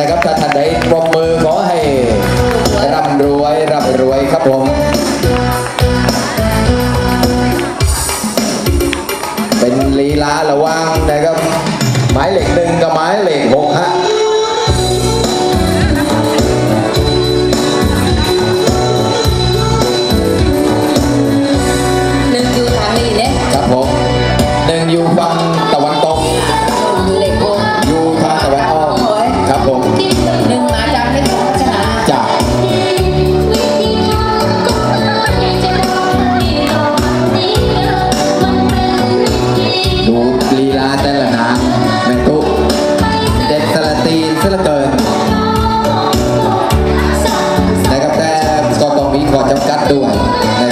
นะครับถ้าท่านใดปรบมือขอให้ร่ำรวยร่ำรวยครับผม เป็นลีลาระวังนะครับ หมายเลขหนึ่งกับหมายเลขหกฮะ tem um?